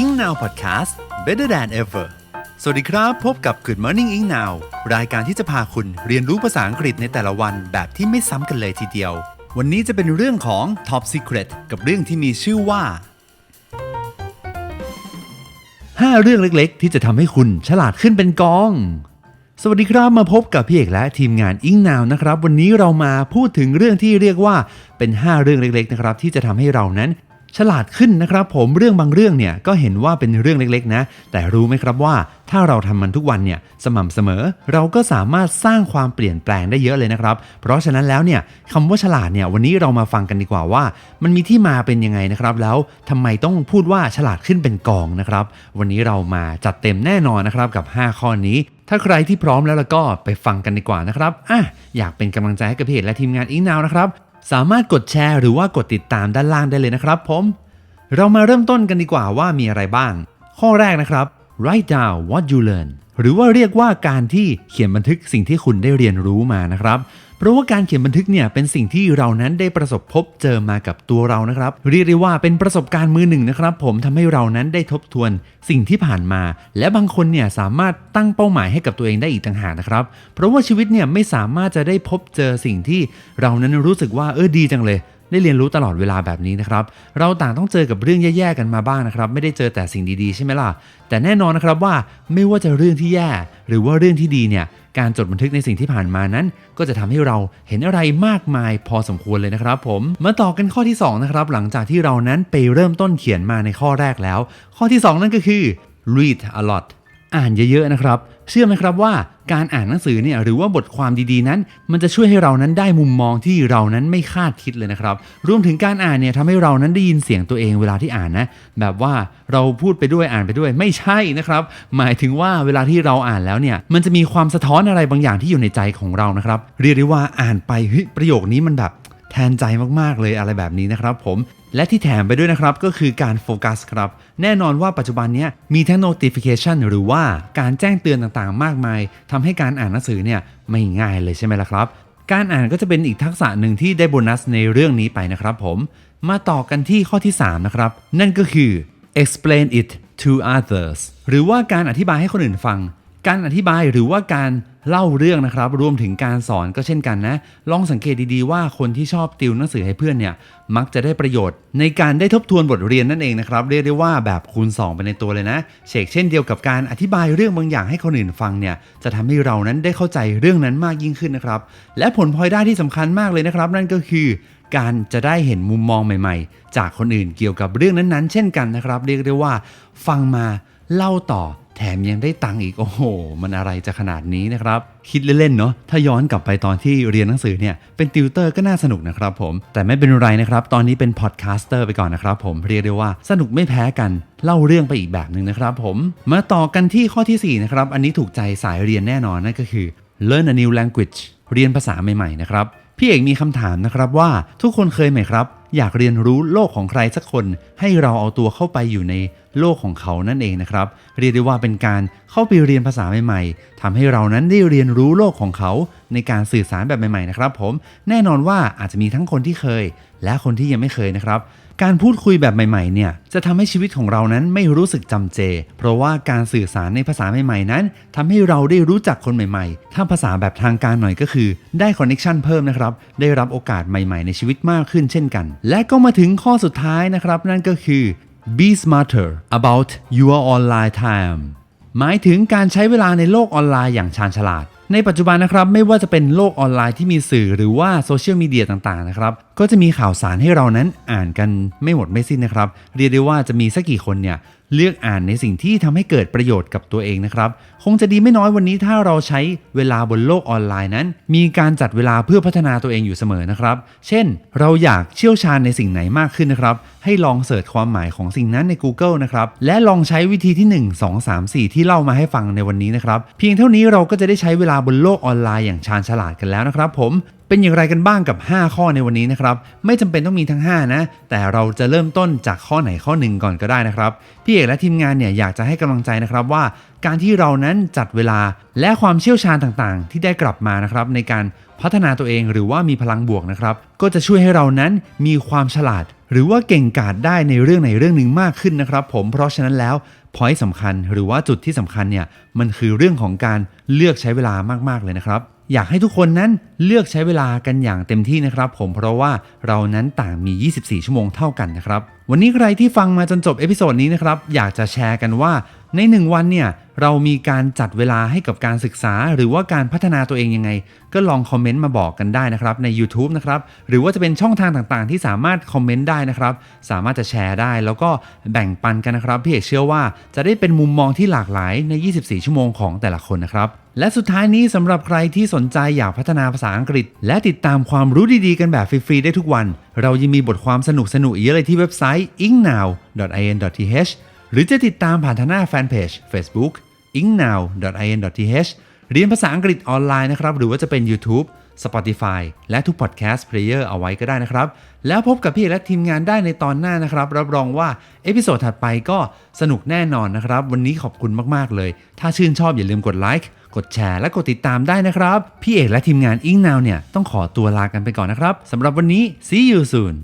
Ing Now Podcast Better than ever สวัสดีครับ พบกับ Good Morning Ing Now รายการที่จะพาคุณเรียนรู้ภาษาอังกฤษในแต่ละวันแบบที่ไม่ซ้ำกันเลยทีเดียว วันนี้จะเป็นเรื่องของ Top Secret กับเรื่องที่มีชื่อว่า 5 เรื่องเล็กๆ ที่จะทำให้คุณฉลาดขึ้นเป็นกอง สวัสดีครับมาพบกับพี่เอกและทีมงานอิงนาวนะครับ วันนี้เรามาพูดถึงเรื่องที่เรียกว่าเป็น 5 เรื่องเล็กๆนะครับที่จะทำให้เรานั้น ฉลาดขึ้นนะครับผมเรื่องบางเรื่องเนี่ยก็เห็นว่าเป็นเรื่องเล็กๆนะ แต่รู้ไหมครับว่าถ้าเราทำมันทุกวันเนี่ยสม่ำเสมอ เราก็สามารถสร้างความเปลี่ยนแปลงได้เยอะเลยนะครับ เพราะฉะนั้นแล้วเนี่ยคำว่าฉลาดเนี่ยวันนี้เรามาฟังกันดีกว่าว่า มันมีที่มาเป็นยังไงนะครับ แล้วทำไมต้องพูดว่าฉลาดขึ้นเป็นกองนะครับ วันนี้เรามาจัดเต็มแน่นอนนะครับกับ 5 ข้อนี้ถ้าใครที่พร้อมแล้วแล้วก็ไปฟังกันดีกว่านะครับอะอยากเป็นกำลังใจให้กับเพจและทีมงานอิงนาวนะครับ สามารถกดแชร์หรือว่ากดติดตามด้านล่างได้เลยนะครับผม เรามาเริ่มต้นกันดีกว่าว่ามีอะไรบ้าง ข้อแรกนะครับ write down what you learn หรือว่าเรียกว่าการที่เขียนบันทึกสิ่งที่คุณได้เรียนรู้มานะครับ เพราะว่าการเขียนบันทึกเนี่ยเป็นสิ่งที่เรานั้นได้ประสบพบเจอมากับตัวเรานะครับ เรียกได้ว่าเป็นประสบการณ์มือหนึ่งนะครับ ผมทำให้เรานั้นได้ทบทวนสิ่งที่ผ่านมา และบางคนเนี่ยสามารถตั้งเป้าหมายให้กับตัวเองได้อีกต่างหากนะครับ เพราะว่าชีวิตเนี่ยไม่สามารถจะได้พบเจอสิ่งที่เรานั้นรู้สึกว่าเออดีจังเลยได้เรียนรู้ตลอดเวลาแบบนี้นะครับ เราต่างต้องเจอกับเรื่องแย่ๆกันมาบ้างนะครับ ไม่ได้เจอแต่สิ่งดีๆใช่ไหมล่ะ แต่แน่นอนนะครับว่าไม่ว่าจะเรื่องที่แย่ หรือว่าเรื่องที่ดีเนี่ย การจดบันทึกในสิ่งที่ผ่านมานั้น ก็จะทำให้เราเห็นอะไรมากมายพอสมควรเลยนะครับผม มาต่อกันข้อที่สองนะครับ หลังจากที่เรานั้นไปเริ่มต้นเขียนมาในข้อแรกแล้ว ข้อที่สองนั่นก็คือ read a lot อ่านเยอะๆนะครับ เชื่อไหมครับว่าการอ่านหนังสือเนี่ยหรือว่าบทความดีๆนั้น มันจะช่วยให้เรานั้นได้มุมมองที่เรานั้นไม่คาดคิดเลยนะครับ รวมถึงการอ่านเนี่ยทำให้เรานั้นได้ยินเสียงตัวเองเวลาที่อ่านนะ แบบว่าเราพูดไปด้วยอ่านไปด้วยไม่ใช่นะครับ หมายถึงว่าเวลาที่เราอ่านแล้วเนี่ยมันจะมีความสะท้อนอะไรบางอย่างที่อยู่ในใจของเรานะครับ เรียกได้ว่าอ่านไปเฮ้ยประโยคนี้มันแบบ ทนใจมากๆเลยอะไรแบบนี้นะครับผมและที่แถมไปด้วยนะครับก็คือการโฟกัสครับ แน่นอนว่าปัจจุบันนี้มีทั้ง notification หรือว่าการแจ้งเตือนต่างๆ มากมายทำให้การอ่านหนังสือเนี่ยไม่ง่ายเลยใช่ไหมล่ะครับ การอ่านก็จะเป็นอีกทักษะหนึ่งที่ได้โบนัสในเรื่องนี้ไปนะครับผมมาต่อกันที่ข้อที่ 3 นะครับ นั่นก็คือ explain it to others หรือว่าการอธิบายให้คนอื่นฟัง การอธิบายหรือว่าการ เล่าเรื่องนะครับรวมถึงการสอนก็เช่นกันนะ ลองสังเกตดีๆว่าคนที่ชอบติวหนังสือให้เพื่อนเนี่ยมักจะได้ประโยชน์ ในการได้ทบทวนบทเรียนนั่นเองนะครับเรียกได้ว่าแบบคูณ 2 ไปในตัวเลยนะเชกเช่นเดียวกับการอธิบายเรื่องบางอย่างให้คนอื่นฟังเนี่ยจะทำให้เรานั้นได้เข้าใจเรื่องนั้นมากยิ่งขึ้นนะครับและผลพลอยได้ที่สำคัญมากเลยนะครับ นั่นก็คือการจะได้เห็นมุมมองใหม่ๆ จากคนอื่นเกี่ยวกับเรื่องนั้นๆ เช่นกันนะครับ เรียกได้ว่า ฟังมาเล่าต่อ แถมยังได้ตังค์อีก โอ้โห มันอะไรจะขนาดนี้นะครับ คิดเล่นๆเนาะถ้าย้อนกลับไปตอนที่เรียนหนังสือเนี่ย เป็นติวเตอร์ก็น่าสนุกนะครับผม แต่ไม่เป็นไรนะครับ ตอนนี้เป็นพอดแคสเตอร์ไปก่อนนะครับผม เรียกได้ว่าสนุกไม่แพ้กัน เล่าเรื่องไปอีกแบบหนึ่งนะครับผม มาต่อกันที่ข้อทีสี่4นะครับ อันนี้ถูกใจสายเรียนแน่นอนนั่นก็คือ learn a new language เรียนภาษาใหม่ๆนะครับ พี่เอกมีคำถามนะครับว่าทุกคนเคยไหมครับ อยากเรียนรู้โลกของใครสักคน ให้เราเอาตัวเข้าไปอยู่ในโลกของเขานั่นเองนะครับ เรียกได้ว่าเป็นการเข้าไปเรียนภาษาใหม่ๆทำให้เรานั้นได้เรียนรู้โลกของเขาในการสื่อสารแบบใหม่ๆนะครับ ผมแน่นอนว่าอาจจะมีทั้งคนที่เคย และคนที่ยังไม่เคยนะครับ การพูดคุยแบบใหม่ๆเนี่ยจะทำให้ชีวิตของเรานั้นไม่รู้สึกจำเจ เพราะว่าการสื่อสารในภาษาใหม่ๆนั้นทำให้เราได้รู้จักคนใหม่ๆ ถ้าภาษาแบบทางการหน่อยก็คือได้คอนเน t ชันเพิ่มนะครับ ได้รับโอกาสใหม่ๆ ในชีวิตมากขึ้นเช่นกัน และก็มาถึงข้อสุดท้ายนะครับนั่นก็คือ be smarter about your online time หมายถึงการใช้เวลาในโลกออนไลน์อย่างชาญฉลาด ในปัจจุบันนะครับไม่ว่าจะเป็นโลกออนไลน์ที่มีสื่อหรือว่าโซเชียลมีเดียต่างๆนะครับก็จะมีข่าวสารให้เรานั้นอ่านกันไม่หมดไม่สิ้นนะครับ เรียกได้ว่าจะมีสักกี่คนเนี่ยเลือกอ่านในสิ่งที่ทำให้เกิดประโยชน์กับตัวเองนะครับ คงจะดีไม่น้อยวันนี้ถ้าเราใช้เวลาบนโลกออนไลน์นั้น มีการจัดเวลาเพื่อพัฒนาตัวเองอยู่เสมอนะครับ เช่น เราอยากเชี่ยวชาญในสิ่งไหนมากขึ้นนะครับ ให้ลองเสิร์ชความหมายของสิ่งนั้นใน Google นะครับ และลองใช้วิธีที่ 1 2 3 4 ที่เล่ามาให้ฟังในวันนี้นะครับ เพียงเท่านี้เราก็จะได้ใช้เวลาบนโลกออนไลน์อย่างชาญฉลาดกันแล้วนะครับ ผมเป็นอย่างไรกันบ้างกับ 5 ข้อในวันนี้นะครับ ไม่จำเป็นต้องมีทั้ง 5 นะ แต่เราจะเริ่มต้นจากข้อไหนข้อหนึ่งก่อนก็ได้นะครับ พี่เอกและทีมงานเนี่ยอยากจะให้กำลังใจนะครับว่าการที่เรานั้นจัดเวลาและความเชี่ยวชาญต่างๆ ที่ได้กลับมานะครับในการพัฒนาตัวเองหรือว่ามีพลังบวกนะครับ ก็จะช่วยให้เรานั้นมีความฉลาด หรือว่าเก่งกาจได้ในเรื่องไหนเรื่องหนึ่งมากขึ้นนะครับ ผมเพราะฉะนั้นแล้วพอยต์สำคัญหรือว่าจุดที่สำคัญเนี่ยมันคือเรื่องของการเลือกใช้เวลามากๆเลยนะครับอยากให้ทุกคนนั้นเลือกใช้เวลากันอย่างเต็มที่นะครับ ผมเพราะว่าเรานั้นต่างมี 24 ชั่วโมงเท่ากันนะครับ วันนี้ใครที่ฟังมาจนจบเอพิโซดนี้นะครับ อยากจะแชร์กันว่า ใน 1 วันเนี่ยเรามีการจัดเวลาให้กับการศึกษา หรือว่าการพัฒนาตัวเองยังไง ก็ลองคอมเมนต์มาบอกกันได้นะครับใน YouTube นะครับหรือว่าจะเป็นช่องทางต่างๆ ที่สามารถคอมเมนต์ได้นะครับ สามารถจะแชร์ได้ แล้วก็แบ่งปันกันนะครับพี่เอกเชื่อว่าจะได้เป็นมุมมองที่หลากหลายใน 24 ชั่วโมงของแต่ละคนนะครับและสุดท้ายนี้สำหรับใครที่สนใจอยากพัฒนาภาษาอังกฤษ และติดตามความรู้ดีๆ กันแบบฟรีๆได้ทุกวัน เรายังมีบทความสนุกๆเยอะเลยที่เว็บไซต์ ingnow.in.th หรือจะติดตามผ่านทางหน้าแฟนเพจ Facebook ingnow.in.th เรียนภาษาอังกฤษออนไลน์นะครับ หรือว่าจะเป็น YouTube Spotify และทุก podcast player เอาไว้ก็ได้นะครับ แล้วพบกับพี่เอกและทีมงานได้ในตอนหน้านะครับ รับรองว่า เอพิโซดถัดไปก็สนุกแน่นอนนะครับ วันนี้ขอบคุณมาก ๆ เลย ถ้าชื่นชอบอย่าลืมกดไลค์กดแชร์และกดติดตามได้นะครับ พี่เอกและทีมงานอิงนาวเนี่ยต้องขอตัวลากันไปก่อนนะครับสำหรับวันนี้ see you soon